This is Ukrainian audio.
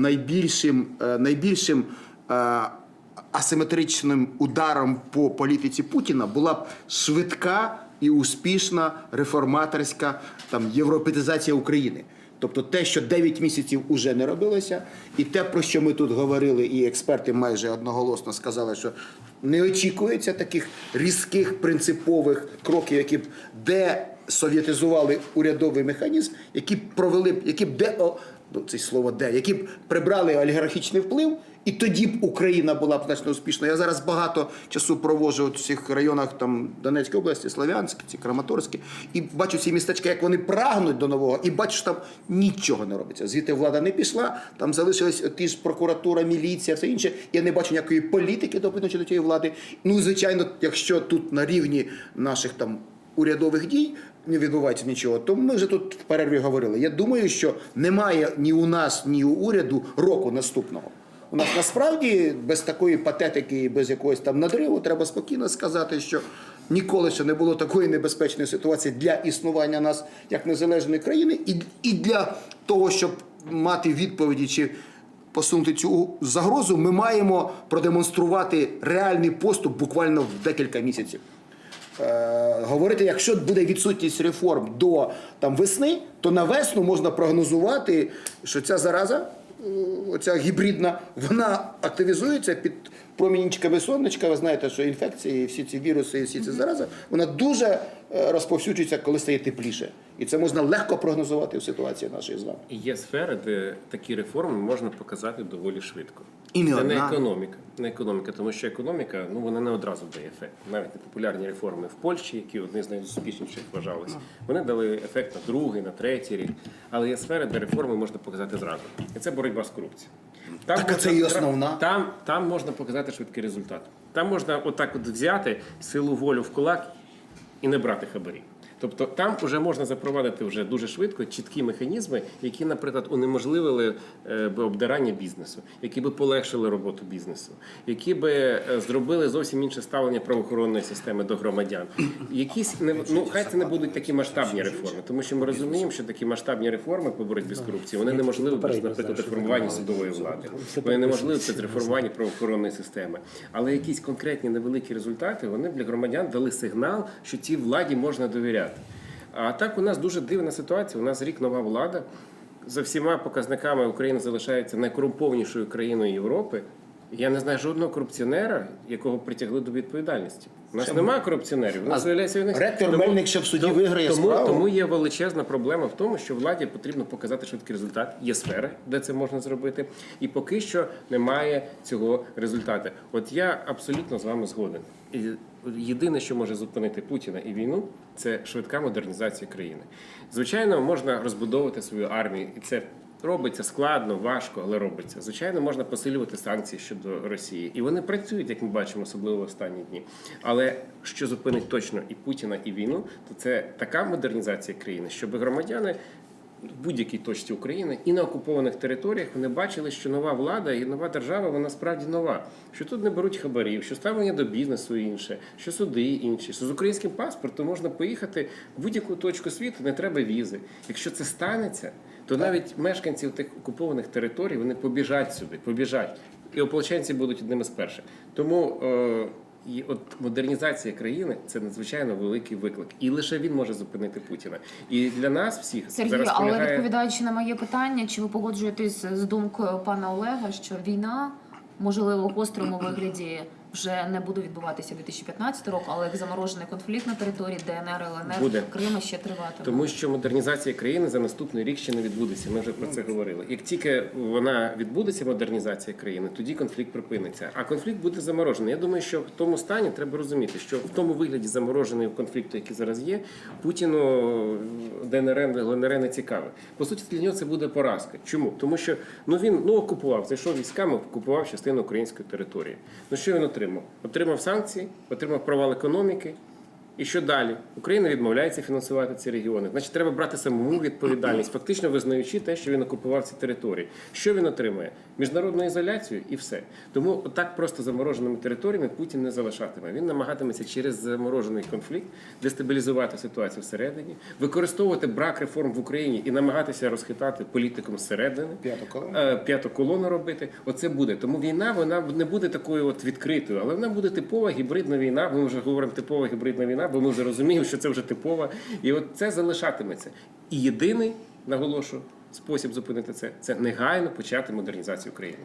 найбільшим, е, найбільшим е, асиметричним ударом по політиці Путіна була б швидка і успішна реформаторська там європеїзація України. Тобто те, що 9 місяців уже не робилося, і те, про що ми тут говорили, і експерти майже одноголосно сказали, що не очікується таких різких принципових кроків, які б десовєтизували урядовий механізм, які б провели б, які б де це слово де, які б прибрали олігархічний вплив, і тоді б Україна була б значно успішною. Я зараз багато часу проводжу от в цих районах там Донецької області, Слов'янськ, ці Краматорські, і бачу ці містечка, як вони прагнуть до нового, і бачу, що там нічого не робиться. Звідти влада не пішла, там залишились ті ж прокуратура, міліція, все інше. Я не бачу ніякої політики допитнучи до тієї влади. Ну, звичайно, якщо тут на рівні наших там урядових дій не відбувається нічого, то ми вже тут в перерві говорили. Я думаю, що немає ні у нас, ні у уряду року наступного. У нас насправді без такої патетики і без якогось там надриву треба спокійно сказати, що ніколи ще не було такої небезпечної ситуації для існування нас як незалежної країни, і, і для того, щоб мати відповіді чи посунути цю загрозу, ми маємо продемонструвати реальний поступ буквально в декілька місяців. Е, говорити, якщо буде відсутність реформ до там весни, то на весну можна прогнозувати, що ця зараза, оця гібридна, вона активізується під промінчиками сонечка. Ви знаєте, що інфекції, всі ці віруси, всі ці зарази, вона дуже е, розповсюджується, коли стає тепліше. І це можна легко прогнозувати в ситуації нашої з вами. І Є сфери, де такі реформи можна показати доволі швидко. І не це не економіка, не економіка, тому що економіка ну вона не одразу дає ефект. Навіть непопулярні реформи в Польщі, які одні з найуспішніших вважалися, вони дали ефект на другий, на третій рік. Але є сфери, де реформи можна показати зразу. І це боротьба з корупцією. Там Так, можна, це і основна. Там, там можна показати швидкий результат. Там можна отак от взяти силу волю в кулак і не брати хабарі. Тобто там вже можна запровадити вже дуже швидко чіткі механізми, які, наприклад, унеможливили е, би обдирання бізнесу, які би полегшили роботу бізнесу, які би е, зробили зовсім інше ставлення правоохоронної системи до громадян. Якісь не ну хай це не будуть такі масштабні реформи, тому що ми розуміємо, що такі масштабні реформи по боротьбі з корупцією вони неможливі без, наприклад, реформування судової влади. Вони неможливі без реформування правоохоронної системи. Але якісь конкретні невеликі результати вони для громадян дали сигнал, що цій владі можна довіряти. А так у нас дуже дивна ситуація. У нас рік нова влада. За всіма показниками Україна залишається найкорумпованішою країною Європи. Я не знаю жодного корупціонера, якого притягли до відповідальності. У нас немає корупціонерів. У нас виявляється вони- Ректор Мельник ще в суді тому- виграє тому, справу. Тому є величезна проблема в тому, що владі потрібно показати швидкий результат. Є сфери, де це можна зробити, і поки що немає цього результату. От я абсолютно з вами згоден. Єдине, що може зупинити Путіна і війну, це швидка модернізація країни. Звичайно, можна розбудовувати свою армію, і це. Робиться складно, важко, але робиться. Звичайно, можна посилювати санкції щодо Росії, і вони працюють, як ми бачимо, особливо в останні дні. Але що зупинить точно і Путіна, і війну, то це така модернізація країни, щоб громадяни в будь-якій точці України і на окупованих територіях вони бачили, що нова влада і нова держава вона справді нова. Що тут не беруть хабарів, що ставлення до бізнесу інше, що суди інші, що з українським паспортом можна поїхати в будь-яку точку світу, не треба візи. Якщо це станеться, то навіть мешканці тих окупованих територій вони побіжать сюди, побіжать. І ополченці будуть одними з перших. Тому е, і от модернізація країни це надзвичайно великий виклик, і лише він може зупинити Путіна. І для нас всіх Сергію, зараз але полягає... відповідаючи на моє питання, чи ви погоджуєтесь з думкою пана Олега, що війна можливо в гострому вигляді вже не буде відбуватися 2015 року, але як заморожений конфлікт на території ДНР, ЛНР, Буде. Крима ще триватиме? Тому що модернізація країни за наступний рік ще не відбудеться. Ми вже про це говорили. Як тільки вона відбудеться, модернізація країни, тоді конфлікт припиниться. А конфлікт буде заморожений. Я думаю, що в тому стані треба розуміти, що в тому вигляді замороженого конфлікту, який зараз є, Путіну ДНР, ЛНР не цікаве. По суті, для нього це буде поразка. Чому? Тому що ну він ну окупував, зайшов військами, окупував частину української території. Ну що він отримав? Отримав санкції, отримав провал економіки. І що далі? Україна відмовляється фінансувати ці регіони. Значить, треба брати самому відповідальність, фактично визнаючи те, що він окупував ці території. Що він отримує? Міжнародну ізоляцію і все. Тому так просто замороженими територіями Путін не залишатиме. Він намагатиметься через заморожений конфлікт дестабілізувати ситуацію всередині, використовувати брак реформ в Україні і намагатися розхитати політиком зсередини. П'яту колону. Е, п'яту колону робити. Оце буде. Тому війна вона не буде такою от відкритою, але вона буде типова гібридна війна. Ми вже говоримо типова гібридна війна, бо ми вже розуміємо, що це вже типова. І от це залишатиметься. І єдиний наголошую спосіб зупинити це це негайно почати модернізацію України.